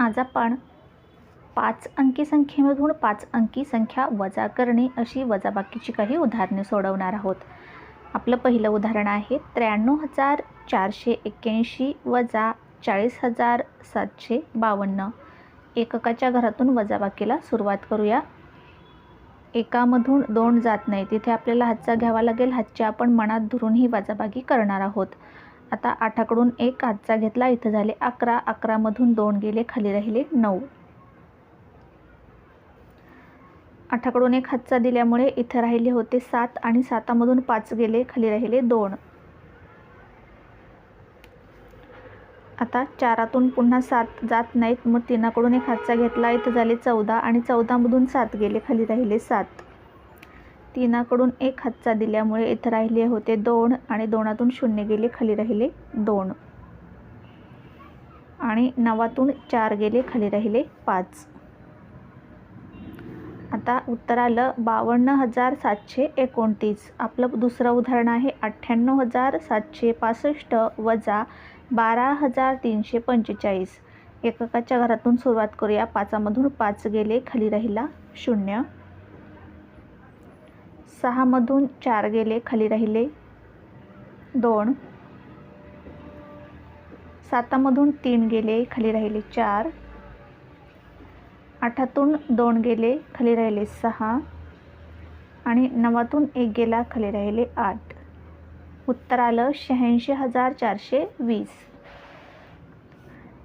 आज आपण पाच अंकी संख्येमधून पाच अंकी संख्या वजा करणे अशी वजाबाकीची काही उदाहरणे सोडवणार आहोत. आपलं पहिलं उदाहरण आहे त्र्याण्णव हजार चारशे एक्क्याऐंशी वजा चाळीस हजार सातशे बावन्न. एककाच्या घरातून वजाबाकीला सुरुवात करूया. एकामधून दोन जात नाही तिथे आपल्याला हातचा घ्यावा लागेल. हातच्या आपण मनात धरून ही वजाबाकी करणार आहोत. आता आठाकडून एक आजचा घेतला. इथं झाले अकरा. अकरामधून दोन गेले. खाली राहिले नऊ. आठाकडून एक हातचा दिल्यामुळे इथं राहिले होते सात आणि सातामधून पाच गेले. खाली राहिले दोन. आता चारातून पुन्हा सात जात नाहीत. मग तिनाकडून एक हातचा घेतला. इथं झाले चौदा आणि चौदामधून सात गेले. खाली राहिले सात. तीनाकडून एक हातचा दिल्यामुळे इथं राहिले होते दोन आणि दोनातून शून्य गेले खाली राहिले दोन. आणि नवातून चार गेले खाली राहिले पाच. आता उत्तर आलं बावन्न हजार सातशे एकोणतीस. आपलं दुसरं उदाहरण आहे अठ्ठ्याण्णव हजार सातशे पासष्ट वजा बारा हजार तीनशे पंचेचाळीस. एककाच्या घरातून सुरुवात करूया पाचामधून पाच गेले खाली राहिला शून्य. सहामधून चार गेले खाली राहिले. दोन. सातामधून तीन गेले खाली राहिले चार. आठातून दोन गेले खाली राहिले सहा. आणि नवातून एक गेला खाली राहिले आठ. उत्तर आलं शहाऐंशी हजार चारशे वीस.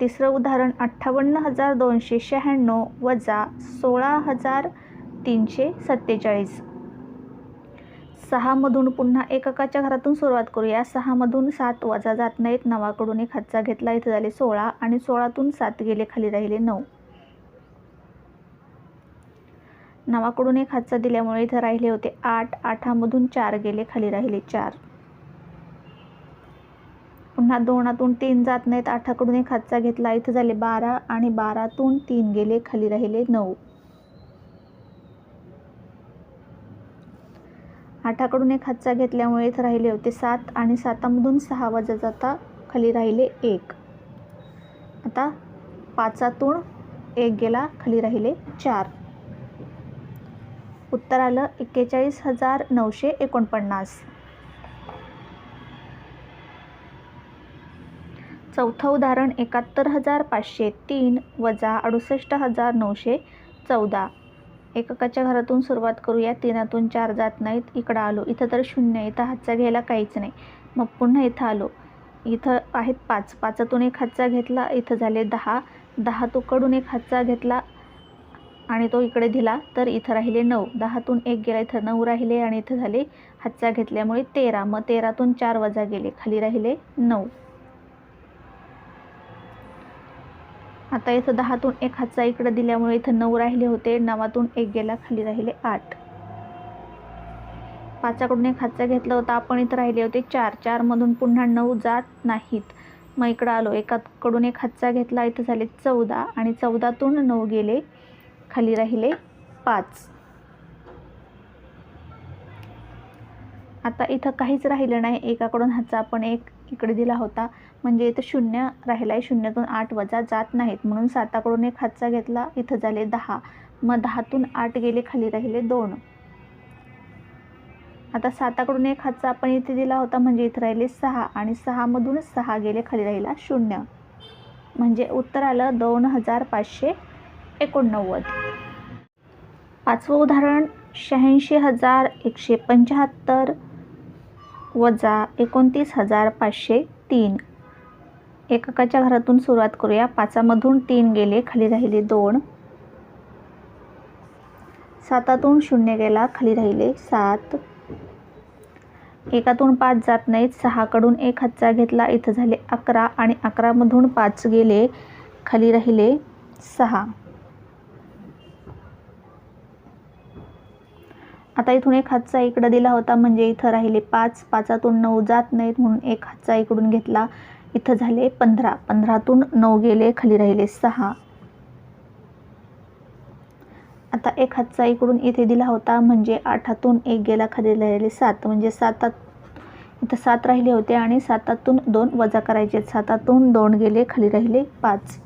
तिसरं उदाहरण अठ्ठावन्न हजार दोनशे शहाण्णव वजा सोळा हजार तीनशे सत्तेचाळीस. सहामधून पुन्हा एककाच्या घरातून सुरुवात करूया. सहामधून सात वजा जात नाहीत. नवाकडून एक हातचा घेतला. इथं झाले सोळा आणि सोळातून सात गेले. खाली राहिले नऊ. नवाकडून एक हातचा दिल्यामुळे इथं राहिले होते आठ. आठामधून चार गेले. खाली राहिले चार. पुन्हा दोनातून तीन जात नाहीत. आठाकडून एक हातचा घेतला. इथं झाले बारा आणि बारातून तीन गेले. खाली राहिले नऊ. आठाकडून एक हातचा घेतल्यामुळे इथं राहिले होते सात आणि सातामधून सहा वजा जाता खाली राहिले एक. आता पाचातून एक गेला खाली राहिले चार. उत्तर आलं एक्केचाळीस हजार नऊशे एकोणपन्नास. चौथं उदाहरण एकाहत्तर हजार पाचशे तीन वजा अडुसष्ट हजार नऊशे चौदा. एककाच्या घरातून सुरुवात करूया. तीनातून चार जात नाहीत. इकडं आलो. इथं तर शून्य इथं हातचा घ्यायला काहीच नाही. मग पुन्हा इथं आलो. इथं आहेत पाच. पाचातून एक हातचा घेतला. इथं झाले दहा. दहा तुकडून एक हातचा घेतला आणि तो इकडे दिला. तर इथं राहिले नऊ. दहातून एक गेला. इथं नऊ राहिले आणि इथं झाले हातचा घेतल्यामुळे तेरा. मग तेरातून चार वजा गेले. खाली राहिले नऊ. आता इथं दहातून एक हातचा इकडं दिल्यामुळे इथं नऊ राहिले होते. नवातून एक गेला खाली राहिले आठ. पाचाकडून एक हातचा घेतला होता. आपण इथं राहिले होते चार. चारमधून पुन्हा नऊ जात नाहीत. मग इकडं आलो. एकाकडून एक हातचा घेतला. इथं झाले चौदा. आणि चौदातून नऊ गेले. खाली राहिले पाच. आता इथं काहीच राहिलं नाही. एकाकडून हातचा आपण एक इकडे दिला होता. म्हणजे इथं शून्य राहिला आहे शून्यातून आठ वजा जात नाहीत. म्हणून साताकडून एक हातचा घेतला इथं झाले दहा. मग दहातून आठ गेले खाली राहिले दोन. आता साताकडून एक हातचा आपण इथे दिला होता म्हणजे इथं राहिले सहा. आणि सहामधून सहा गेले खाली राहिला शून्य. म्हणजे उत्तर आलं दोन हजार पाचशे एकोणनव्वद. पाचवं उदाहरण शहाऐंशी हजार एकशे पंच्याहत्तर. वजा एकोणतीस हजार पाचशे तीन. एककाच्या घरातून सुरुवात करूया. पाचामधून तीन गेले खाली राहिले दोन. सातातून शून्य गेला खाली राहिले सात. एकातून पाच जात नाहीत. सहाकडून एक हातचा घेतला इथं झाले अकरा आणि अकरामधून पाच गेले खाली राहिले सहा. आता इथून एक हातचा इकडं दिला होता म्हणजे इथं राहिले पाच. पाचातून नऊ जात नाहीत म्हणून एक हातचा इकडून घेतला. इथं झाले पंधरा. पंधरातून नऊ गेले खाली राहिले सहा. आता एक हातचा इकडून इथे दिला होता म्हणजे आठातून एक गेला खाली राहिले सात. म्हणजे सातात इथं सात राहिले होते आणि सातातून दोन वजा करायचे सातातून दोन गेले खाली राहिले पाच.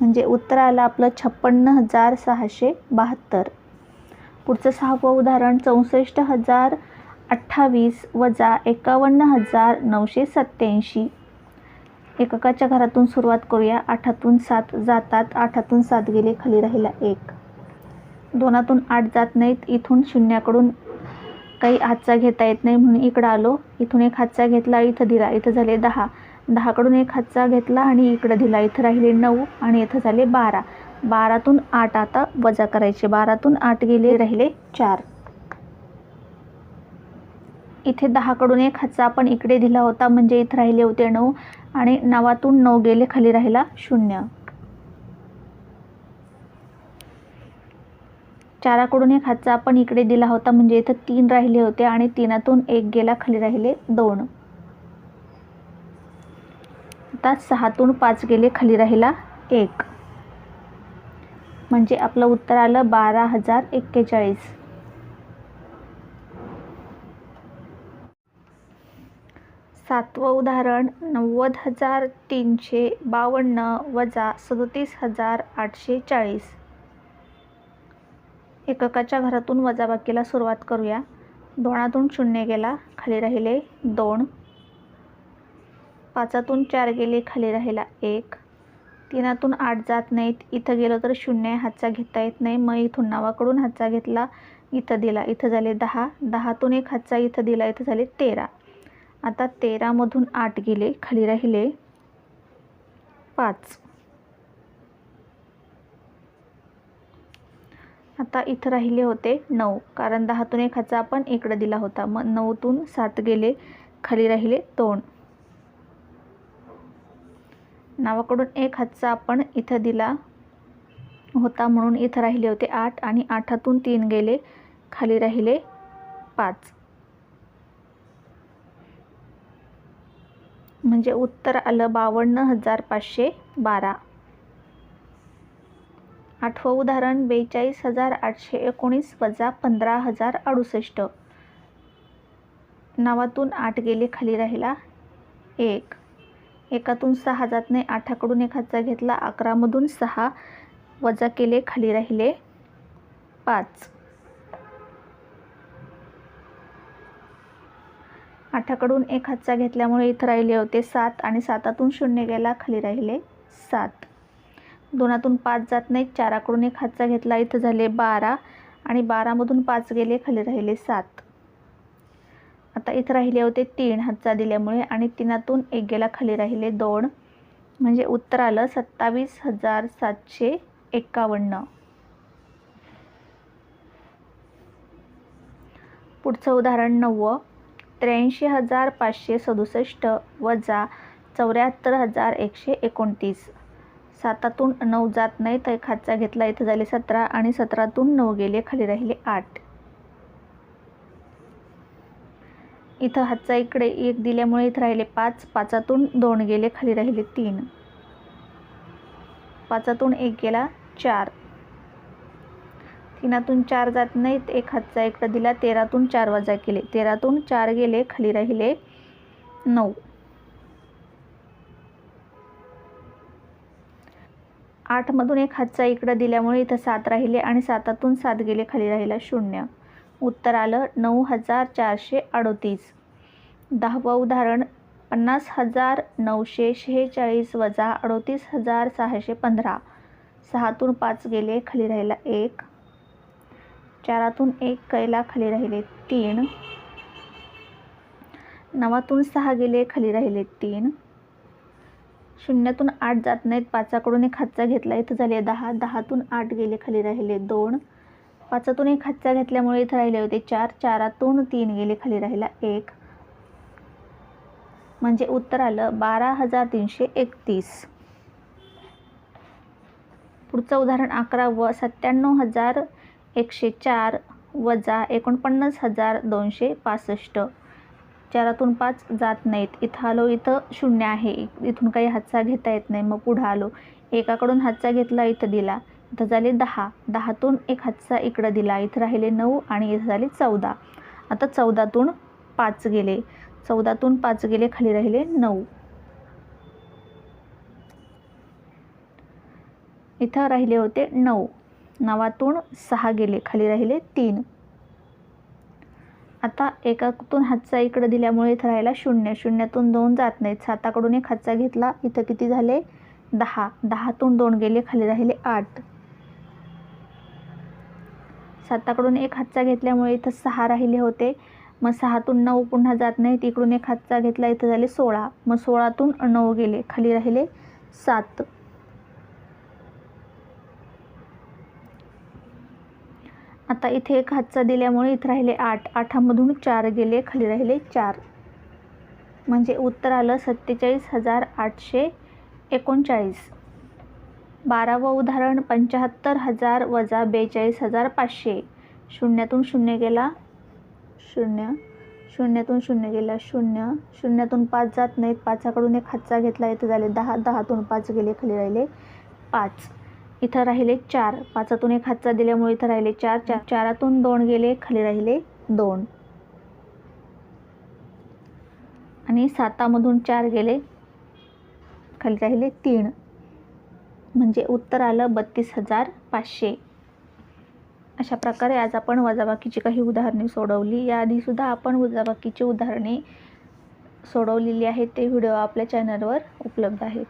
म्हणजे उत्तर आलं आपलं छप्पन्न हजार सहाशे बहात्तर. पुढचं सहावं उदाहरण चौसष्ट हजार अठ्ठावीस वजा एकावन्न हजार नऊशे सत्त्याऐंशी. एककाच्या घरातून सुरुवात करूया. आठातून सात जातात आठातून सात गेले खाली राहिला एक. दोनातून आठ जात नाहीत इथून शून्याकडून काही हातचा घेता येत नाही म्हणून इकडं आलो. इथून एक हातचा घेतला इथं दिला इथं झाले दहा. दहाकडून एक हातचा घेतला आणि इकडं दिला इथं राहिले नऊ आणि इथं झाले बारा. बारातून आठ आता वजा करायचे. बारातून आठ गेले राहिले चार. इथे दहाकडून एक हातचा आपण इकडे दिला होता म्हणजे इथं राहिले होते नऊ आणि नवातून नऊ गेले खाली राहिला शून्य. चाराकडून एक हातचा आपण इकडे दिला होता म्हणजे इथं तीन राहिले होते आणि तीनातून एक गेला खाली राहिले दोन. आता सहातून पाच गेले खाली राहिला एक. म्हणजे आपलं उत्तर आलं बारा हजार एक्केचाळीस. सातवं उदाहरण नव्वद हजार तीनशे बावन्न वजा सदोतीस हजार आठशे चाळीस. एककाच्या घरातून वजाबाकीला सुरुवात करूया. दोनातून शून्य गेला खाली राहिले दोन. पाचातून चार गेले खाली राहिला एक. तीनातून आठ जात नाहीत. इथं गेलं तर शून्य हातचा घेता येत नाही. मग इथून नावाकडून हातचा घेतला इथं दिला. इथं झाले दहा. दहातून एक हातचा इथं दिला इथं झाले तेरा. आता तेरामधून आठ गेले. खाली राहिले पाच. आता इथं राहिले होते नऊ. कारण दहातून एक हातचा आपण इकडं दिला होता. मग नऊतून सात गेले. खाली राहिले दोन. नावाकडून एक हातचा आपण इथं दिला होता म्हणून इथं राहिले होते आठ आणि आठातून तीन गेले खाली राहिले पाच. म्हणजे उत्तर आलं बावन्न हजार पाचशे बारा. आठवं उदाहरण बेचाळीस हजार आठशे एकोणीस वजा पंधरा हजार अडुसष्ट. नावातून आठ गेले खाली राहिला एक. एकातून सहा जात नाही आठाकडून एक हातचा घेतला अकरामधून सहा वजा केले खाली राहिले पाच. आठाकडून एक हातचा घेतल्यामुळे इथं राहिले होते सात आणि सातातून शून्य गेला खाली राहिले सात. दोनातून पाच जात नाही चाराकडून एक हातचा घेतला इथं झाले बारा आणि बारामधून पाच गेले खाली राहिले सात. आता इथं राहिले होते तीन हातचा दिल्यामुळे आणि तिनातून एक गेला खाली राहिले दोन. म्हणजे उत्तर आलं सत्तावीस हजार सातशे एक्कावन्न पुढचं उदाहरण नववं त्र्याऐंशी हजार पाचशे सदुसष्ट वजा चौऱ्याहत्तर हजार एकशे एकोणतीस. सातातून नऊ जात नाही तर एक घेतला इथं झाले सतरा आणि सतरातून नऊ गेले खाली राहिले आठ. इथं हातचा इकडे एक दिल्यामुळे इथं राहिले पाच पाचातून दोन गेले खाली राहिले तीन. पाचातून एक गेला चार. तीनातून चार जात नाहीत एक हातचा इकडं दिला तेरातून चार वजा केले. तेरातून चार गेले खाली राहिले नऊ. आठमधून एक हातचा इकडं दिल्यामुळे इथं सात राहिले आणि सातातून सात गेले खाली राहिला शून्य. उत्तर आलं नऊ हजार चारशे अडोतीस. दहावं उदाहरण पन्नास हजार नऊशे शेहेचाळीस वजा अडोतीस हजार सहाशे पंधरा. सहातून पाच गेले खाली राहिला एक. चारातून एक कैला खाली राहिले तीन. नवातून सहा गेले खाली राहिले तीन. शून्यातून आठ जात नाहीत पाचाकडून एक हातचा घेतला इथं झाले दहा. दहातून आठ गेले खाली राहिले दोन. पाचातून एक हातचा घेतल्यामुळे इथं राहिले होते चार चारातून तीन गेले खाली राहिला एक. म्हणजे उत्तर आलं बारा हजार तीनशे एकतीस. पुढचं उदाहरण अकरा व सत्त्याण्णव हजार एकशे चार वजा एकोणपन्नास हजार दोनशे पासष्ट. चारातून पाच जात नाहीत. इथं आलो इथं शून्य आहे. इथून काही हातचा घेता येत नाही. मग पुढं आलो. एकाकडून हातचा घेतला इथं दिला. इथं झाले दहा. दहातून एक हातचा इकडं दिला इथं राहिले नऊ आणि इथं झाले चौदा. आता चौदातून पाच गेले. चौदातून पाच गेले खाली राहिले नऊ. इथं राहिले होते नऊ. नवातून सहा गेले खाली राहिले तीन. आता एकातून हातचा इकडं दिल्यामुळे इथं राहिला शून्य. शून्यातून दोन जात नाहीत. साताकडून एक हातचा घेतला इथं किती झाले? दहा. दहातून दोन गेले खाली राहिले आठ. साताकडून एक हातचा घेतल्यामुळे इथं सहा राहिले होते. मग सहातून नऊ पुन्हा जात नाहीत इकडून एक हातचा घेतला. इथं झाले सोळा. मग सोळातून नऊ गेले. खाली राहिले सात. आता इथे एक हातचा दिल्यामुळे इथं राहिले आठ. आठामधून चार गेले. खाली राहिले चार. म्हणजे उत्तर आलं सत्तेचाळीस हजार आठशे एकोणचाळीस. बारावं उदाहरण पंच्याहत्तर हजार वजा बेचाळीस हजार पाचशे. शून्यातून शून्य गेला शून्य. शून्यातून शून्य गेला शून्य. शून्यातून पाच जात नाहीत पाचाकडून एक हातचा घेतला इथं झाले दहा. दहातून पाच गेले खाली राहिले पाच. इथं राहिले चार. पाचातून एक हातचा दिल्यामुळे इथं राहिले चार. चार. चारातून दोन गेले खाली राहिले दोन. आणि सातामधून चार गेले खाली राहिले तीन. म्हणजे उत्तर आलं बत्तीस हजार पाचशे. अशा प्रकारे आज आपण वजाबाकीची काही उदाहरणे सोडवली. याआधीसुद्धा आपण वजाबाकीची उदाहरणे सोडवलेली आहेत. ते व्हिडिओ आपल्या चॅनलवर उपलब्ध आहेत.